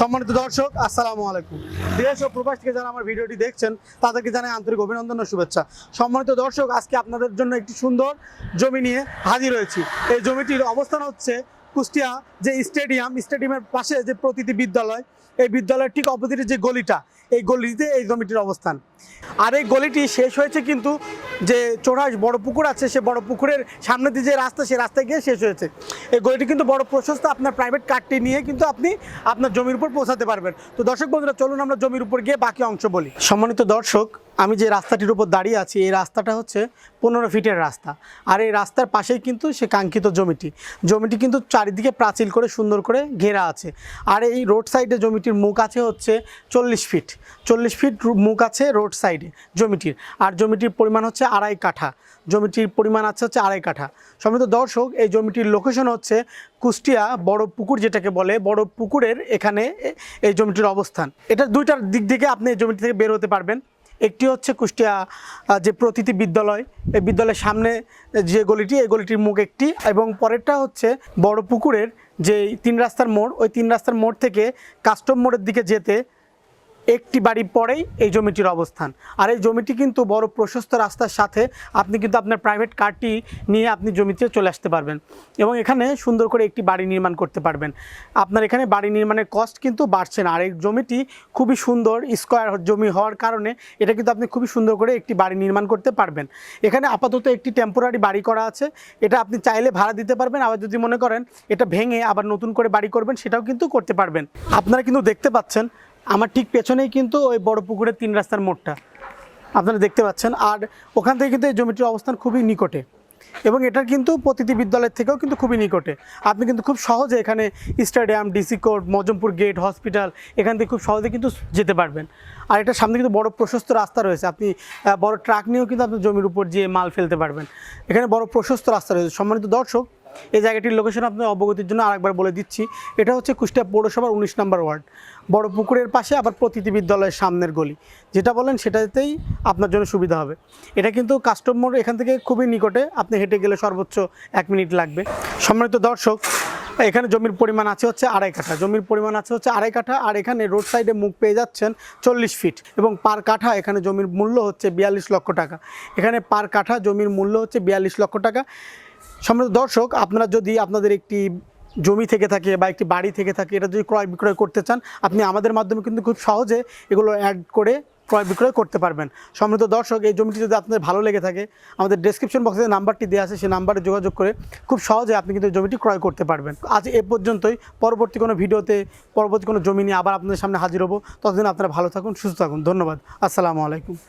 সম্মানিত দর্শক, আসসালামু আলাইকুম। দেশ ও প্রবাস থেকে যারা আমার ভিডিওটি দেখছেন, তাদেরকে জানাই আন্তরিক অভিনন্দন ও শুভেচ্ছা। সম্মানিত দর্শক, আজকে আপনাদের জন্য একটি সুন্দর জমি নিয়ে হাজির হয়েছি। এই জমিটির অবস্থান হচ্ছে কুষ্টিয়া যে স্টেডিয়াম, স্টেডিয়ামের পাশে যে প্রতিটি বিদ্যালয়, এই বিদ্যালয়ের ঠিক অপোজিটে যে গলিটা, এই গলিতে এই জমিটির অবস্থান। আর এই গলিটি শেষ হয়েছে কিন্তু যে চোরাস বড় পুকুর আছে, সে বড় পুকুরের সামনে দিয়ে যে রাস্তা সেই রাস্তায় গিয়ে শেষ হয়েছে। এই গলিটি কিন্তু বড় প্রশস্ত, আপনার প্রাইভেট কারটি নিয়ে কিন্তু আপনি আপনার জমির উপর পৌঁছাতে পারবেন। তো দর্শক বন্ধুরা, চলুন আমরা জমির উপর গিয়ে বাকি অংশ বলি। সম্মানিত দর্শক আমি যে রাস্তাটির উপর দাঁড়িয়ে আছি, এই রাস্তাটা হচ্ছে পনেরো ফিটের রাস্তা। আর এই রাস্তার পাশেই কিন্তু সে কাঙ্ক্ষিত জমিটি। জমিটি কিন্তু চারিদিকে প্রাচীল করে সুন্দর করে ঘেরা আছে। আর এই রোড সাইডে জমিটির মুখ আছে হচ্ছে চল্লিশ ফিট। চল্লিশ ফিট মুখ আছে রোড সাইডে জমিটির। আর জমিটির পরিমাণ হচ্ছে আড়াই কাঠা। জমিটির পরিমাণ আছে হচ্ছে আড়াই কাঠা। সম্মিত দর্শক, এই জমিটির লোকেশন হচ্ছে কুষ্টিয়া বড় পুকুর যেটাকে বলে, বড় পুকুরের এখানে এই জমিটির অবস্থান। এটা দুইটার দিক থেকে আপনি এই জমিটি থেকে বের হতে পারবেন। একটি হচ্ছে কুষ্টিয়া যে প্রতিটি বিদ্যালয়, এই বিদ্যালয়ের সামনে যে গলিটি, এই গলিটির মুখ একটি এবং পরেরটা হচ্ছে বড় পুকুরের যে তিন রাস্তার মোড়, ওই তিন রাস্তার মোড় থেকে কাস্টম মোড়ের দিকে যেতে একটি বাড়ি পরেই এই জমিটির অবস্থান। আর এই জমিটি কিন্তু বড় প্রশস্ত রাস্তার সাথে আপনি কিন্তু আপনার প্রাইভেট কারটি নিয়ে আপনি জমিতে চলে আসতে পারবেন এবং এখানে সুন্দর করে একটি বাড়ি নির্মাণ করতে পারবেন। আপনার এখানে বাড়ি নির্মাণের কস্ট কিন্তু বাড়ছে না। আর এই জমিটি খুবই সুন্দর স্কোয়ার জমি হওয়ার কারণে এটা কিন্তু আপনি খুবই সুন্দর করে একটি বাড়ি নির্মাণ করতে পারবেন। এখানে আপাতত একটি টেম্পোরারি বাড়ি করা আছে। এটা আপনি চাইলে ভাড়া দিতে পারবেন। আবার যদি মনে করেন এটা ভেঙে আবার নতুন করে বাড়ি করবেন, সেটাও কিন্তু করতে পারবেন। আপনারা কিন্তু দেখতে পাচ্ছেন আমার ঠিক পেছনেই কিন্তু ওই বড় পুকুরের তিন রাস্তার মোড়টা। আপনারা দেখতে পাচ্ছেন। আর ওখান থেকে কিন্তু এই জমিটির অবস্থান খুবই নিকটে। এবং এটার কিন্তু প্রতিটি বিদ্যালয়ের থেকেও কিন্তু খুবই নিকটে। আপনি কিন্তু খুব সহজে এখানে stadium, DC court, Majampur gate, hospital, এখান থেকে খুব সহজে কিন্তু যেতে পারবেন। আর এটার সামনে কিন্তু বড় প্রশস্ত রাস্তা রয়েছে। আপনি বড় ট্রাক নিয়েও কিন্তু আপনি জমির উপর যেয়ে মাল ফেলতে পারবেন। এখানে বড় প্রশস্ত রাস্তা রয়েছে। সম্মানিত দর্শক এই জায়গাটির লোকেশন আপনার অবগতির জন্য আরেকবার বলে দিচ্ছি। এটা হচ্ছে কুষ্টিয়া পৌরসভার উনিশ নম্বর ওয়ার্ড। বড় পুকুরের পাশে আবার প্রতিটি বিদ্যালয়ের সামনের গলি। যেটা বলেন সেটাতেই আপনার জন্য সুবিধা হবে। এটা কিন্তু কাস্টম মোড় এখান থেকে খুবই নিকটে আপনি হেঁটে গেলে সর্বোচ্চ এক মিনিট লাগবে। সম্মানিত দর্শক, এখানে জমির পরিমাণ আছে হচ্ছে আড়াই কাঠা। জমির পরিমাণ আছে হচ্ছে আড়াই কাঠা আর এখানে রোড সাইডে মুখ পেয়ে যাচ্ছেন চল্লিশ ফিট এবং পার কাঠা এখানে জমির মূল্য হচ্ছে বিয়াল্লিশ লক্ষ টাকা। এখানে পার কাঠা জমির মূল্য হচ্ছে বিয়াল্লিশ লক্ষ টাকা। সম্মানিত দর্শক, আপনারা যদি আপনাদের একটি জমি থেকে থাকে বা একটি বাড়ি থেকে থাকে, এটা যদি ক্রয় বিক্রয় করতে চান, আপনি আমাদের মাধ্যমে কিন্তু খুব সহজে এগুলো অ্যাড করে ক্রয় বিক্রয় করতে পারবেন। সম্মিলিত দর্শক, এই জমিটি যদি আপনাদের ভালো লেগে থাকে, আমাদের ডেসক্রিপশন বক্সে যে নাম্বারটি দেওয়া আছে, সেই নাম্বারে যোগাযোগ করে খুব সহজে আপনি কিন্তু জমিটি ক্রয় করতে পারবেন। আজ এ পর্যন্তই, পরবর্তী কোনো ভিডিওতে, পরবর্তী কোনো জমি নিয়ে আবার আপনাদের সামনে হাজির হব। ততদিন আপনারা ভালো থাকুন, সুস্থ থাকুন। ধন্যবাদ। আসসালামু আলাইকুম।